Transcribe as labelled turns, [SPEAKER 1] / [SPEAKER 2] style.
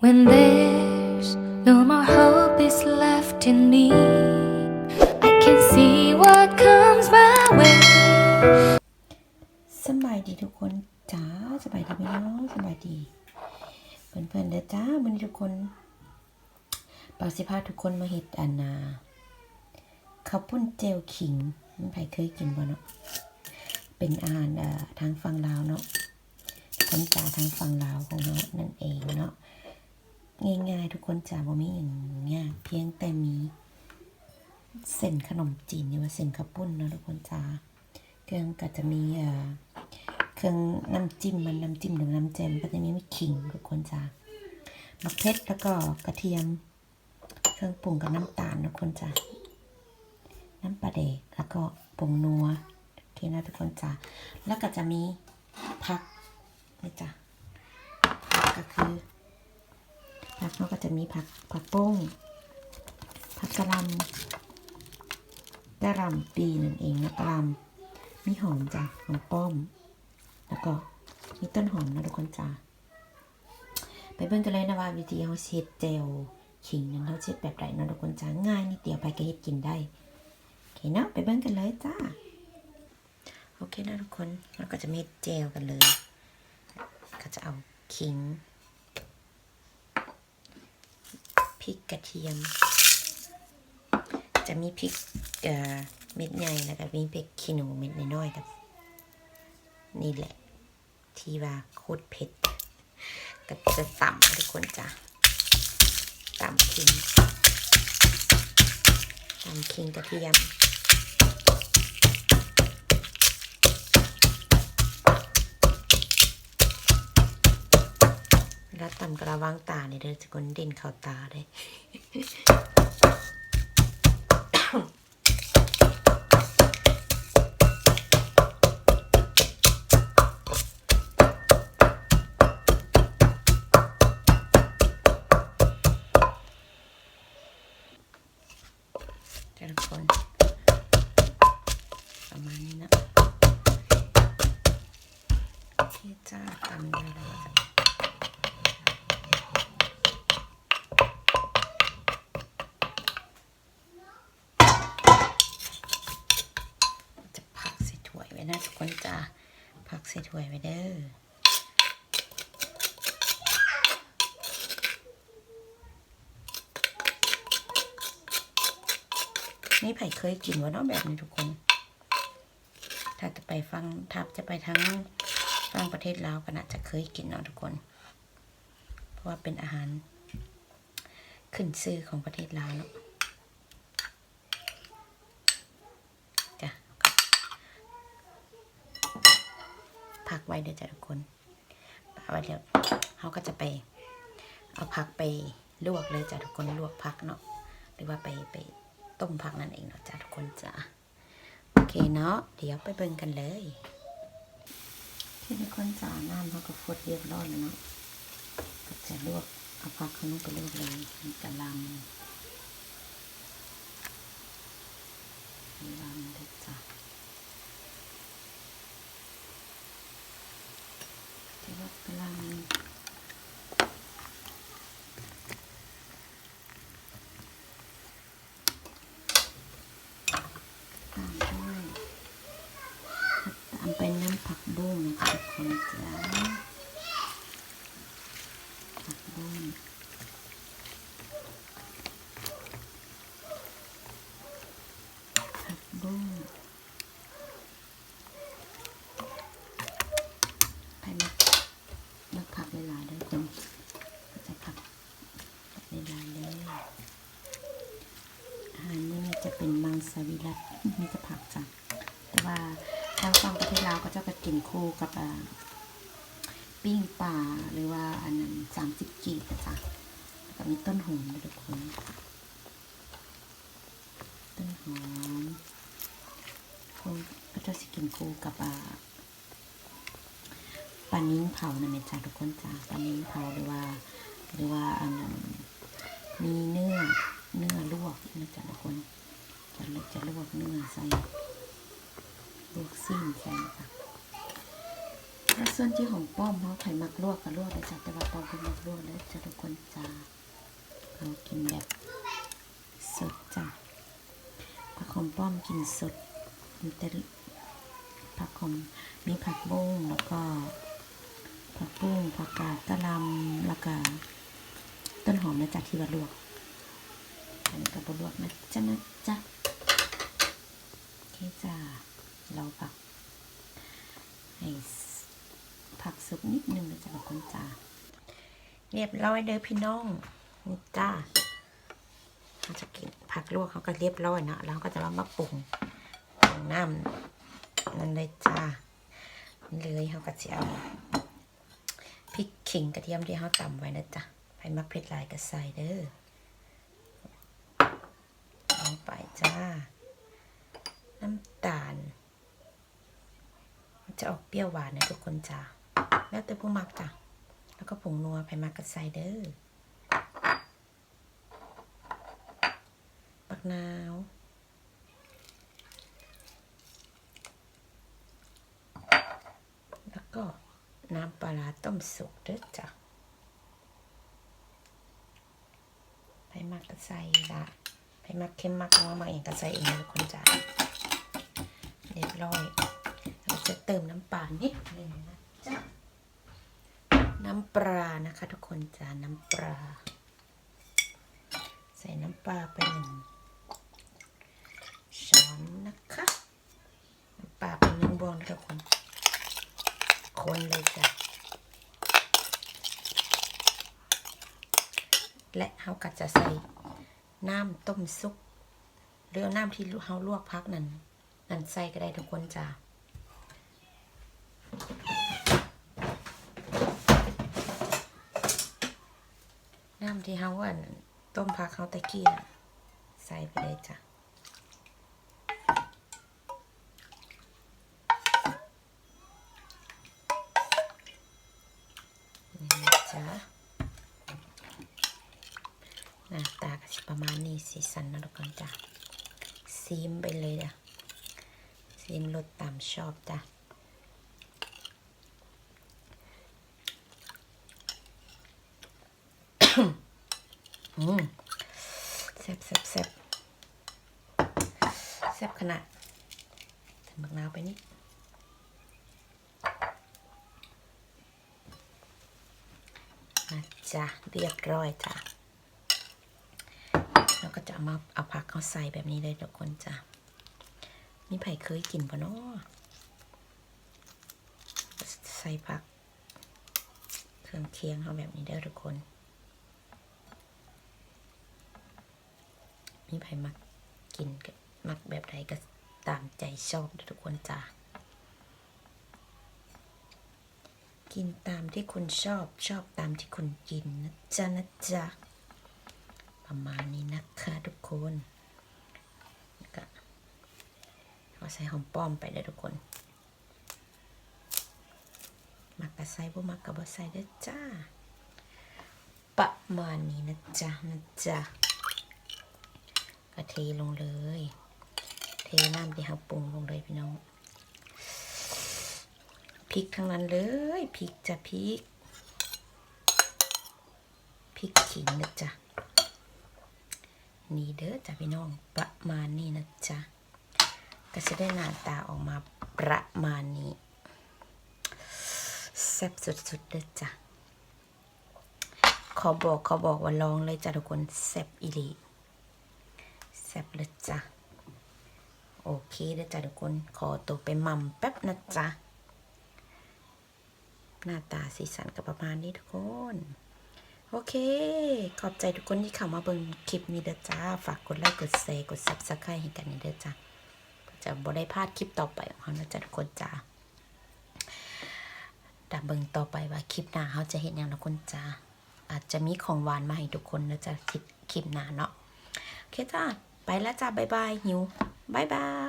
[SPEAKER 1] When there's no more hope is left in me, I can see what comes my way.
[SPEAKER 2] สบายดีทุกคนจ้าสบายดีไหมเนาะสบายดี เพื่อนๆเด้อจ้าวันนี้ทุกคนปาสิพาทุกคนมาเห็ดอันนาข้าวปุ้นเจลขิงมันใครเคยกินบ่เนาะเป็นอาหารทางฝั่งลาวเนาะคนจ่าทางฝั่งลาวของเรานั่นเองเนาะ ง่ายๆ ทุกคนจ่าบ่มีอย่างยากเพียงแต่มีเส้นขนมจีนหรือว่าเส้นข้าวปุ้นเนาะทุกคนจ้าเครื่องก็จะมีเอ่อเครื่องน้ำจิ้มมันน้ำจิ้มหรือน้ำแจมก็จะมีไม่ขิงทุกคนจ้ามักเพชรแล้วก็กระเทียม เครื่องปรุงกับน้ำตาลทุกคนจ้าน้ำปลาเดกแล้วก็ผงนัวโอเคนะทุกคนจ้าแล้วก็จะมีผักนี่จ้าผักก็คือ ผักเราก็จะมีผักผักโป้ง ผักกระลำกระลำปีนั่นเองนะกระลำมีหอมจ้ะหอมป้อม แล้วก็มีต้นหอมนะทุกคนจ้าไปเบิ่งกันเลยนะว่าวิธีเขาเช็ดเจลขิงนั้นเขาเช็ดแบบไหนนะทุกคนจ้าง่ายนิดเดียวไปก็เฮ็ดกินได้โอเคเนาะไปเบิ่งกันเลยจ้าโอเคนะทุกคนเราก็จะเมีเจลกันเลย ก็จะเอาขิงพ ริกกระเทียม จะมีพริกเม็ดใหญ่แล้วก็มีพริกขี้หนูเม็ดน้อยๆกับ นี่แหละ ที่ว่าโคตรเผ็ดก็จะต่ำทุกคนจ้ะต่ำคิงต่ำคิงกระเทียม เวลาต่ำกระวังตาเนี่ยเด้อจะคนด่นเข้าตาเลยแต่ละคนประมาณนี้นะโอเจ้าตามได้แล้ว นะทุกคนจ้าพักใส่ถ้วยไว้เด้อนี่ไผ่เคยกินวะเนาะแบบนี้ทุกคน ถ้าจะไปฟังถ้าจะไปทั้งฟังประเทศลาวก็น่าจะเคยกินเนาะทุกคน เพราะว่าเป็นอาหารขึ้นชื่อของประเทศลาวเนาะพักไว้ เดี๋ยวจ้ะทุกคนพักไว้เดียวเขาก็จะไป เอาผักไปลวกเลยจ้ะทุกคนลวกผักเนาะหรือว่าไปไปต้มผักนั่นเองเนาะจ้าทุกคนจ้าโอเคเนาะเดี๋ยวไปเบิ่งกันเลยที่ทุกคนจ้าน้ำเขาก็ฟดเรียบร้อยแล้วเนาะก็จะลวกเอาผักเขาลงไปลวกเลยมีกะล่ำกะลำเด็ดจ้าที่ว่ากะห ลังตามด้วยตามไปนน้ำผักบุ้งนะคะทุกคนจ้าผักบุ้งผักบุ้งใครมาเลือกผักหลายๆด้วยคนก็จะผัก หลาเลยอาหารนี้จะเป็นมังสวิรัตมีแต่ผักจ้ะแต่ว่าทางฝั่งประเทศลาวก็จะไปกินคู่กับอ่าปิ้งปลาหรือว่าอันนั้นสามสิบกีบจ้ะแล้วก็มีต้นหอมด้วยทุกคนต้นหอมคนก็จะสิกินคู่กับอ่าปลานิ้งเผานะแม่จ้ะทุกคนจ้ะปลานิ้งเผาหรือว่า หรือว่าอันนั้น มีเนื้อ เนื้อลวกนะจ๊ะทุกคน จะลวกจะลวกเนื้อใส่ ลวกซีนใส่จ้ะแล้วส่วนที่ของป้อมเขาไข่มักลวกกับลวกเลยจ้ะแต่ว่าป้อมเป็นมักลวกเลยจ้ะทุกคนจ้าเรากินแบบสดจ้ะผักของป้อมกินสดมีแต่ผักของมีผักบุ้งแล้วก็ผักบุ้งผักกาดกะหล่ำแล้วก็ ต้นหอมนะจ๊ะที่ว่าลวก อันนี้กับบลวกนะจ๊ะนะจ๊ะโอเคจ้าเราผักให้ผักสุกนิดนึงนะจ๊ะบางคนจ้าเรียบร้อยเด้อพี่น้องนี่จ้าเราจะกินผักลวกเขาก็เรียบร้อยเนะแล้วก็จะมามาปรุงปรุงน้ำนั่นเลยจ้าเลยเขาก็จะเอาพริกขิงกระเทียมที่เขาตำไว้นะจ๊ะ ไปมักเผ็ดลายก็ใส่เด้อลงไปจ้า น้ำตาล จะออกเปรี้ยวหวานนะทุกคนจ้า แล้วแต่ผู้มักจ้ะ แล้วก็ผงนัวไปมักกับไซเดอร์บักนาวแล้วก็น้ำปลาร้าต้มสุกเด้อจ้ะ ไป มักกับไซละไปมักเค็มมักนัวมาเองกับไซเองทุกคนจ้ะเรียบร้อย เราจะเติมน้ำปลานิดนึงนะจ๊ะน้ำปลานะคะ ทุกคนจ้าน้ำปลา ใส่น้ำปลาไปหนึ่งช้อนนะคะน้ำปลาเป็นหนึ่งบวงนะทุกคนคนเลยจ้ะ และเฮาก็จะใส่น้ำต้มซุปหรือน้ำที่เฮาลวกพักนั่นนั่นใส่ก็ได้ทุกคนจ้าน้ำที่เฮาอันต้มพักเฮาตะกี้ใส่ไปเลยจ้ะนี่นะจ้ะหน้าตา ก็สิประมาณนี้สีสันนะทุกคนจ้ะซีมไปเลยจ้ะซีมรสตามชอบจ้ะอืมแซ่บแซ่บแซ่บแซ่บขนาดใส่บักนาวไปนิดนะจ๊ะเรียบร้อยจ้ะ เอามาเอาผักเขาใส่แบบนี้เลยทุกคนจ้ะนี่ไผ่เคยกินปะเนาะใส่ผัก เครื่องเคียงเขาแบบนี้เด้อทุกคนมีใครมักกินก็มักแบบใดก็ตามใจชอบทุกคนจ้ากินตามที่คุณชอบชอบตามที่คุณกินนะจ๊ะนะจ๊ะ ประมาณนี้นะคะทุกคนก็เอาใส่หอมป้อมไปเลยทุกคนมักกะใส่บ่มักกะบ่ใส่เด้อจ้า ประมาณนี้นะจ๊ะนะจ๊ะก็เทลงเลย เทน้ำที่เราปรุงลงเลยพี่น้องพริกทั้งนั้นเลยพริกจะพริกพริกขิงนะจ๊ะ นี่เด้อจ้ะพี่น้องประมาณนี้นะจ๊ะก็จะได้หน้าตาออกมาประมาณนี้แซ่บสุดๆเด้อจ้ะขอบอกขอบอกว่าลองเลยจ้ะทุกคนแซ่บอีหลีแซ่บเลยจ้ะโอเคเด้อจ้ะทุกคนขอตัวไปมั่มแป๊บนะจ๊ะหน้าตาสีสันก็ประมาณนี้ทุกคน โอเค ขอบใจทุกคนที่เข้ามาเบิ่งคลิปนี้เด้อจ้า ฝากกดไลค์กดแชร์กด subscribe ให้กันนี่เด้อจ้ะจะบ่ได้พลาดคลิปต่อไปของเรานะจ๊ะทุกคนจ้าดับเบิ่งต่อไปว่าคลิปหน้าเขาจะเห็นอย่างทุกคนจ้าอาจจะมีของหวานมาให้ทุกคนนะจ๊ะคลิปคลิปหน้าเนาะโอเคจ้าไปแล้วจ้าบายบายหิวบายบาย